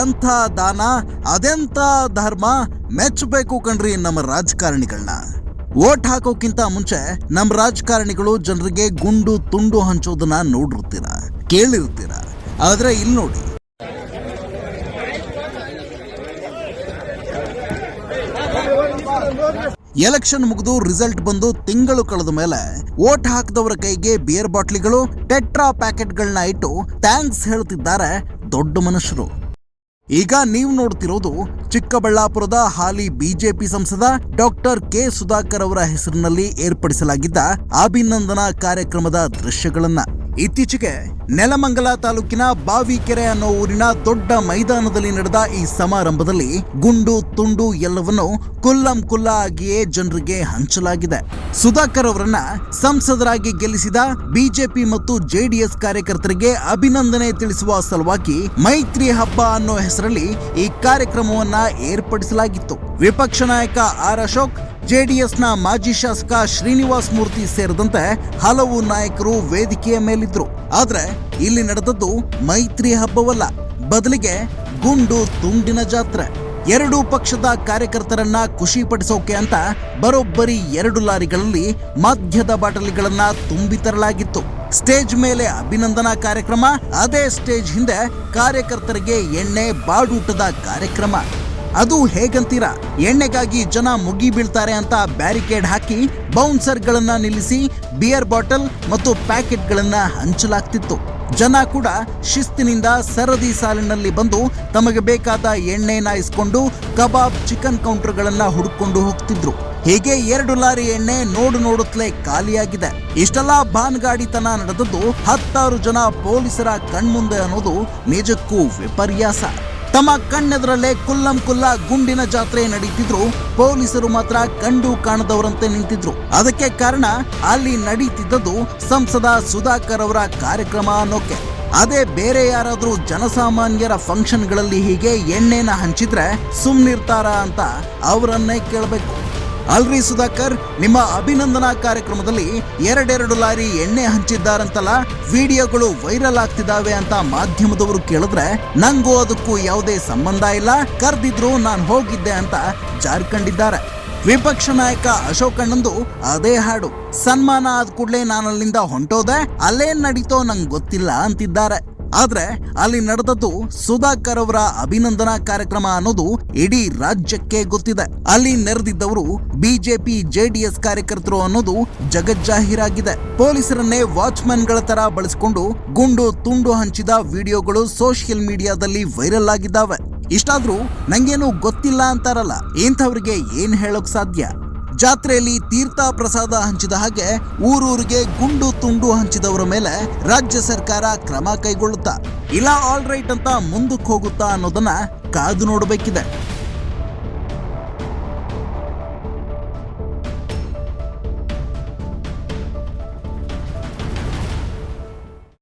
ಎಂಥ ದಾನ, ಅದೆಂಥ ಧರ್ಮ, ಮೆಚ್ಚಬೇಕು ಕಣ್ರಿ ನಮ್ಮ ರಾಜಕಾರಣಿಗಳನ್ನ ಓಟ್ ಹಾಕೋಕ್ಕಿಂತ ಮುಂಚೆ ನಮ್ಮ ರಾಜಕಾರಣಿಗಳು ಜನರಿಗೆ ಗುಂಡು ತುಂಡು ಹಂಚೋದನ್ನ ನೋಡಿರ್ತೀರ, ಕೇಳಿರ್ತೀರ. ಆದ್ರೆ ಇಲ್ಲಿ ನೋಡಿ ಎಲೆಕ್ಷನ್ ಮುಗಿದು ರಿಸಲ್ಟ್ ಬಂದು ತಿಂಗಳು ಕಳೆದ ಮೇಲೆ ಓಟ್ ಹಾಕಿದವರ ಕೈಗೆ ಬಿಯರ್ ಬಾಟ್ಲಿಗಳು ಟೆಟ್ರಾ ಪ್ಯಾಕೆಟ್ಗಳನ್ನ ಇಟ್ಟು ಥ್ಯಾಂಕ್ಸ್ ಹೇಳ್ತಿದ್ದಾರೆ ದೊಡ್ಡ ಮನುಷ್ಯರು. ಈಗ ನೀವು ನೋಡ್ತಿರೋದು ಚಿಕ್ಕಬಳ್ಳಾಪುರದ ಹಾಲಿ ಬಿಜೆಪಿ ಸಂಸದ ಡಾಕ್ಟರ್ ಕೆ ಸುಧಾಕರ್ ಅವರ ಹೆಸರಿನಲ್ಲಿ ಏರ್ಪಡಿಸಲಾಗಿದ್ದ ಅಭಿನಂದನಾ ಕಾರ್ಯಕ್ರಮದ ದೃಶ್ಯಗಳನ್ನ. ಇತ್ತೀಚೆಗೆ ನೆಲಮಂಗಲ ತಾಲೂಕಿನ ಬಾವಿಕೆರೆ ಅನ್ನೋ ಊರಿನ ದೊಡ್ಡ ಮೈದಾನದಲ್ಲಿ ನಡೆದ ಈ ಸಮಾರಂಭದಲ್ಲಿ ಗುಂಡು, ತುಂಡು ಎಲ್ಲವನ್ನು ಕುಲ್ಲಂ ಕುಲ್ಲ ಆಗಿಯೇ ಜನರಿಗೆ ಹಂಚಲಾಗಿದೆ. ಸುಧಾಕರ್ ಅವರನ್ನ ಸಂಸದರಾಗಿ ಗೆಲ್ಲಿಸಿದ ಬಿಜೆಪಿ ಮತ್ತು ಜೆಡಿಎಸ್ ಕಾರ್ಯಕರ್ತರಿಗೆ ಅಭಿನಂದನೆ ತಿಳಿಸುವ ಸಲುವಾಗಿ ಮೈತ್ರಿ ಹಬ್ಬ ಅನ್ನೋ ಹೆಸರಲ್ಲಿ ಈ ಕಾರ್ಯಕ್ರಮವನ್ನ ಏರ್ಪಡಿಸಲಾಗಿತ್ತು. ವಿಪಕ್ಷ ನಾಯಕ ಆರ್ ಅಶೋಕ್, ಜೆಡಿಎಸ್ನ ಮಾಜಿ ಶಾಸಕ ಶ್ರೀನಿವಾಸ್ ಮೂರ್ತಿ ಸೇರಿದಂತೆ ಹಲವು ನಾಯಕರು ವೇದಿಕೆಯ ಮೇಲಿದ್ರು. ಆದ್ರೆ ಇಲ್ಲಿ ನಡೆದದ್ದು ಮೈತ್ರಿ ಹಬ್ಬವಲ್ಲ. ಬದಲಿಗೆ ಗುಂಡು ತುಂಡಿನ ಜಾತ್ರೆ. ಎರಡೂ ಪಕ್ಷದ ಕಾರ್ಯಕರ್ತರನ್ನ ಖುಷಿ ಪಡಿಸೋಕೆ ಅಂತ ಬರೋಬ್ಬರಿ ಎರಡು ಲಾರಿಗಳಲ್ಲಿ ಮದ್ಯದ ಬಾಟಲಿಗಳನ್ನ ತುಂಬಿ ತರಲಾಗಿತ್ತು. ಸ್ಟೇಜ್ ಮೇಲೆ ಅಭಿನಂದನಾ ಕಾರ್ಯಕ್ರಮ, ಅದೇ ಸ್ಟೇಜ್ ಹಿಂದೆ ಕಾರ್ಯಕರ್ತರಿಗೆ ಎಣ್ಣೆ ಬಾಡೂಟದ ಕಾರ್ಯಕ್ರಮ. ಅದು ಹೇಗಂತೀರಾ? ಎಣ್ಣೆಗಾಗಿ ಜನ ಮುಗಿ ಬೀಳ್ತಾರೆ ಅಂತ ಬ್ಯಾರಿಕೇಡ್ ಹಾಕಿ ಬೌನ್ಸರ್ಗಳನ್ನ ನಿಲ್ಲಿಸಿ ಬಿಯರ್ ಬಾಟಲ್ ಮತ್ತು ಪ್ಯಾಕೆಟ್ಗಳನ್ನ ಹಂಚಲಾಗ್ತಿತ್ತು. ಜನ ಕೂಡ ಶಿಸ್ತಿನಿಂದ ಸರದಿ ಸಾಲಿನಲ್ಲಿ ಬಂದು ತಮಗೆ ಬೇಕಾದ ಎಣ್ಣೆನ ಇಸ್ಕೊಂಡು ಕಬಾಬ್ ಚಿಕನ್ ಕೌಂಟರ್ಗಳನ್ನ ಹುಡುಕೊಂಡು ಹೋಗ್ತಿದ್ರು. ಹೀಗೆ ಎರಡು ಲಾರಿ ಎಣ್ಣೆ ನೋಡು ನೋಡುತ್ತಲೇ ಖಾಲಿಯಾಗಿದೆ. ಇಷ್ಟೆಲ್ಲ ಬಾನ್ಗಾಡಿತನ ನಡೆದದ್ದು ಹತ್ತಾರು ಜನ ಪೊಲೀಸರ ಕಣ್ಮುಂದೆ ಅನ್ನೋದು ನಿಜಕ್ಕೂ ವಿಪರ್ಯಾಸ. ತಮ್ಮ ಕಣ್ಣೆದರಲ್ಲೇ ಕುಲ್ಲಂ ಕುಲ್ಲ ಗುಂಡಿನ ಜಾತ್ರೆ ನಡೀತಿದ್ರು. ಪೊಲೀಸರು ಮಾತ್ರ ಕಂಡು ಕಾಣದವರಂತೆ ನಿಂತಿದ್ರು. ಅದಕ್ಕೆ ಕಾರಣ ಅಲ್ಲಿ ನಡೀತಿದ್ದದ್ದು ಸಂಸದ ಸುಧಾಕರ್ ಅವರ ಕಾರ್ಯಕ್ರಮ ಅನ್ನೋಕೆ. ಅದೇ ಬೇರೆ ಯಾರಾದರೂ ಜನಸಾಮಾನ್ಯರ ಫಂಕ್ಷನ್ಗಳಲ್ಲಿ ಹೀಗೆ ಎಣ್ಣೆನ ಹಂಚಿದ್ರೆ ಸುಮ್ಮನಿರ್ತಾರ ಅಂತ ಅವರನ್ನೇ ಕೇಳಬೇಕು. ಅಲ್ರಿ ಸುಧಾಕರ್, ನಿಮ್ಮ ಅಭಿನಂದನಾ ಕಾರ್ಯಕ್ರಮದಲ್ಲಿ ಎರಡೆರಡು ಲಾರಿ ಎಣ್ಣೆ ಹಂಚಿದ್ದಾರಂತಲ್ಲ, ವಿಡಿಯೋಗಳು ವೈರಲ್ ಆಗ್ತಿದ್ದಾವೆ ಅಂತ ಮಾಧ್ಯಮದವರು ಕೇಳಿದ್ರೆ ನಂಗೂ ಅದಕ್ಕೂ ಯಾವುದೇ ಸಂಬಂಧ ಇಲ್ಲ, ಕರೆದಿದ್ರು ನಾನು ಹೋಗಿದ್ದೆ ಅಂತ ಜಾರ್ಕೊಂಡಿದ್ದಾರೆ. ವಿಪಕ್ಷ ನಾಯಕ ಅಶೋಕ್ ಅಣ್ಣಂದು ಅದೇ ಹಾಡು, ಸನ್ಮಾನ ಆದ ಕೂಡಲೇ ನಾನು ಅಲ್ಲಿಂದ ಹೊಂಟೋದೆ, ಅಲ್ಲೇನ್ ನಡೀತೋ ನಂಗೆ ಗೊತ್ತಿಲ್ಲ ಅಂತಿದ್ದಾರೆ. ಆದ್ರೆ ಅಲ್ಲಿ ನಡೆದದ್ದು ಸುಧಾಕರ್ ಅವರ ಅಭಿನಂದನಾ ಕಾರ್ಯಕ್ರಮ ಅನ್ನೋದು ಇಡೀ ರಾಜ್ಯಕ್ಕೆ ಗೊತ್ತಿದೆ. ಅಲ್ಲಿ ನೆರೆದಿದ್ದವರು ಬಿಜೆಪಿ, ಜೆಡಿಎಸ್ ಕಾರ್ಯಕರ್ತರು ಅನ್ನೋದು ಜಗಜ್ಜಾಹೀರಾಗಿದೆ. ಪೊಲೀಸರನ್ನೇ ವಾಚ್ಮನ್ಗಳ ತರ ಬಳಸಿಕೊಂಡು ಗುಂಡು ತುಂಡು ಹಂಚಿದ ವಿಡಿಯೋಗಳು ಸೋಷಿಯಲ್ ಮೀಡಿಯಾದಲ್ಲಿ ವೈರಲ್ ಆಗಿದ್ದಾವೆ. ಇಷ್ಟಾದ್ರೂ ನಂಗೇನು ಗೊತ್ತಿಲ್ಲ ಅಂತಾರಲ್ಲ, ಇಂಥವ್ರಿಗೆ ಏನ್ ಹೇಳೋಕ್ ಸಾಧ್ಯ? ಜಾತ್ರೆಯಲ್ಲಿ ತೀರ್ಥ ಪ್ರಸಾದ ಹಂಚಿದ ಹಾಗೆ ಊರೂರಿಗೆ ಗುಂಡು ತುಂಡು ಹಂಚಿದವರ ಮೇಲೆ ರಾಜ್ಯ ಸರ್ಕಾರ ಕ್ರಮ ಕೈಗೊಳ್ಳುತ್ತಾ ಇಲ್ಲ ಆಲ್ ರೈಟ್ ಅಂತ ಮುಂದಕ್ಕೆ ಹೋಗುತ್ತಾ ಅನ್ನೋದನ್ನ ಕಾದು ನೋಡಬೇಕಿದೆ.